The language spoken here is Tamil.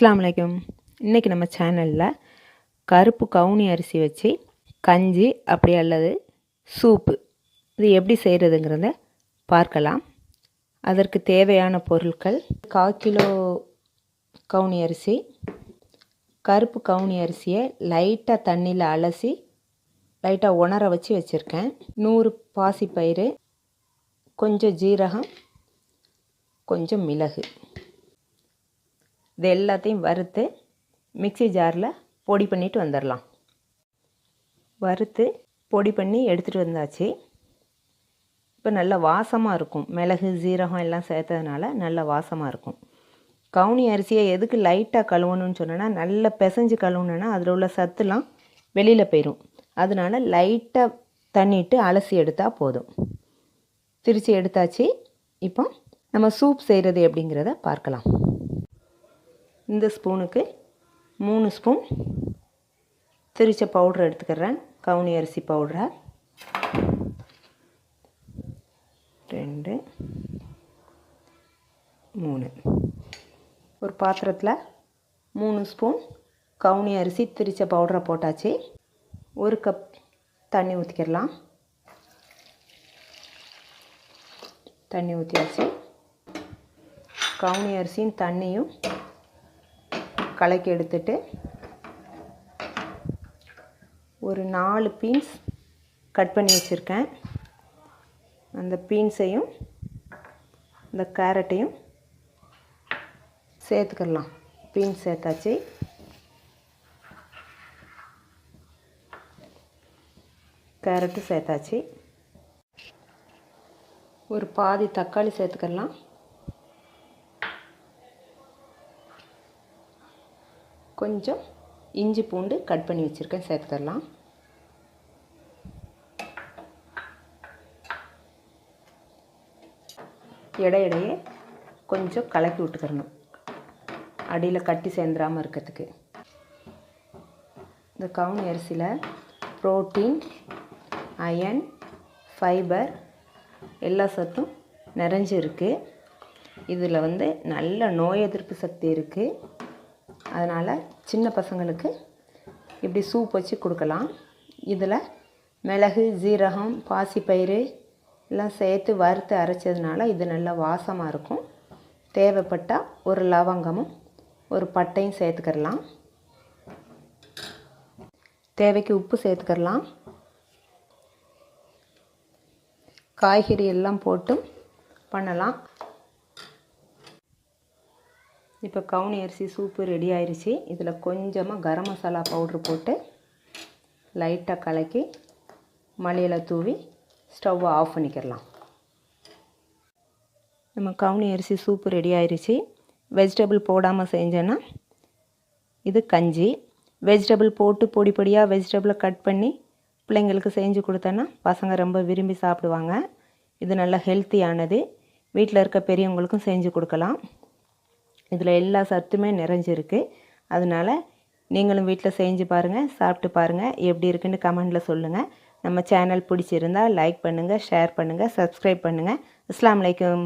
அஸ்ஸலாமு அலைக்கும் இன்றைக்கி நம்ம சேனலில் கருப்பு கவுனி அரிசி வச்சு கஞ்சி அப்படி அல்லது சூப்பு இது எப்படி செய்கிறதுங்கிறத பார்க்கலாம். அதற்கு தேவையான பொருட்கள் கால் கிலோ கவுனி அரிசி கருப்பு கவுனி அரிசியை லைட்டாக தண்ணியில் அலசி லைட்டாக உணர வச்சு வச்சுருக்கேன். நூறு பாசிப்பயிறு கொஞ்சம் ஜீரகம் கொஞ்சம் மிளகு. இது எல்லாத்தையும் வறுத்து மிக்ஸி ஜாரில் பொடி பண்ணிட்டு வந்துடலாம் வறுத்து பொடி பண்ணி எடுத்துகிட்டு வந்தாச்சு. இப்போ நல்ல வாசமாக இருக்கும். மிளகு ஜீரகம் எல்லாம் சேர்த்ததுனால நல்ல வாசமாக இருக்கும். கவுனி அரிசியை எதுக்கு லைட்டாக கழுவணும்னு சொன்னேன்னா நல்லா பிசைஞ்சு கழுவுனேன்னா அதில் உள்ள சத்துலாம் வெளியில் போயிடும் அதனால லைட்டாக தண்ணிட்டு அலசி எடுத்தால் போதும். திரித்து எடுத்தாச்சு. இப்போ நம்ம சூப் செய்கிறது எப்படிங்கிறத பார்க்கலாம். இந்த ஸ்பூனுக்கு மூணு ஸ்பூன் திரிச்ச பவுட்ரு எடுத்துக்கிறேன். கவுனி அரிசி பவுடரை. ரெண்டு. மூணு. ஒரு பாத்திரத்தில் மூணு ஸ்பூன் கவுனி அரிசி திரிச்ச பவுடரை போட்டாச்சு. ஒரு கப் தண்ணி ஊற்றிக்கிடலாம் தண்ணி ஊற்றியாச்சு கவுனி அரிசியும் தண்ணியும் கலக்கி எடுத்துட்டு ஒரு நாலு பீன்ஸ் கட் பண்ணி வச்சுருக்கேன். அந்த பீன்ஸையும் இந்த கேரட்டையும் சேர்த்துக்கிடலாம் பீன்ஸ் சேர்த்தாச்சு. கேரட்டு சேர்த்தாச்சு. ஒரு பாதி தக்காளி சேர்த்துக்கலாம். கொஞ்சம் இஞ்சி பூண்டு கட் பண்ணி வச்சுருக்கேன் சேர்த்துக்கலாம் இடையிடையே கொஞ்சம் கலக்கி விட்டுக்கிறணும் அடியில் கட்டி சேர்ந்துடாமல் இருக்கிறதுக்கு. இந்த கவுனி அரிசியில் ப்ரோட்டீன் அயன் ஃபைபர் எல்லா சத்தும் நிறைஞ்சு இருக்குது இதில் வந்து நல்ல நோய் எதிர்ப்பு சக்தி இருக்குது அதனால் சின்ன பசங்களுக்கு இப்படி சூப் வச்சு கொடுக்கலாம். இதில் மிளகு ஜீரகம் பாசிப்பயிறு எல்லாம் சேர்த்து வறுத்து அரைச்சதுனால இது நல்ல வாசமாக இருக்கும். தேவைப்பட்டால் ஒரு லவங்கமும் ஒரு பட்டையும் சேர்த்துக்கிடலாம் தேவைக்கு உப்பு சேர்த்துக்கிடலாம் காய்கறி எல்லாம் போட்டும் பண்ணலாம். இப்போ கவுனி அரிசி சூப்பு ரெடி ஆயிடுச்சு இதில் கொஞ்சமாக கரம் மசாலா பவுட்ரு போட்டு லைட்டாக கலக்கி மலையில் தூவி ஸ்டவ்வை ஆஃப் பண்ணிக்கிடலாம். நம்ம கவுனி அரிசி சூப்பு ரெடி ஆயிடுச்சு வெஜிடபிள் போடாமல் செஞ்சோன்னா இது கஞ்சி. வெஜிடபிள் போட்டு பொடி பொடியாக வெஜிடபிளை கட் பண்ணி பிள்ளைங்களுக்கு செஞ்சு கொடுத்தோன்னா பசங்க ரொம்ப விரும்பி சாப்பிடுவாங்க. இது நல்ல ஹெல்த்தியானது. வீட்டில் இருக்க பெரியவங்களுக்கும் செஞ்சு கொடுக்கலாம். இதில் எல்லா சத்துமே நிறைஞ்சிருக்கு. அதனால் நீங்களும் வீட்டில் செஞ்சு பாருங்கள் சாப்பிட்டு பாருங்கள் எப்படி இருக்குன்னு கமெண்டில் சொல்லுங்கள் நம்ம சேனல் பிடிச்சிருந்தால் லைக் பண்ணுங்கள் ஷேர் பண்ணுங்கள் சப்ஸ்கிரைப் பண்ணுங்கள் அஸ்லாம் வலைக்கம்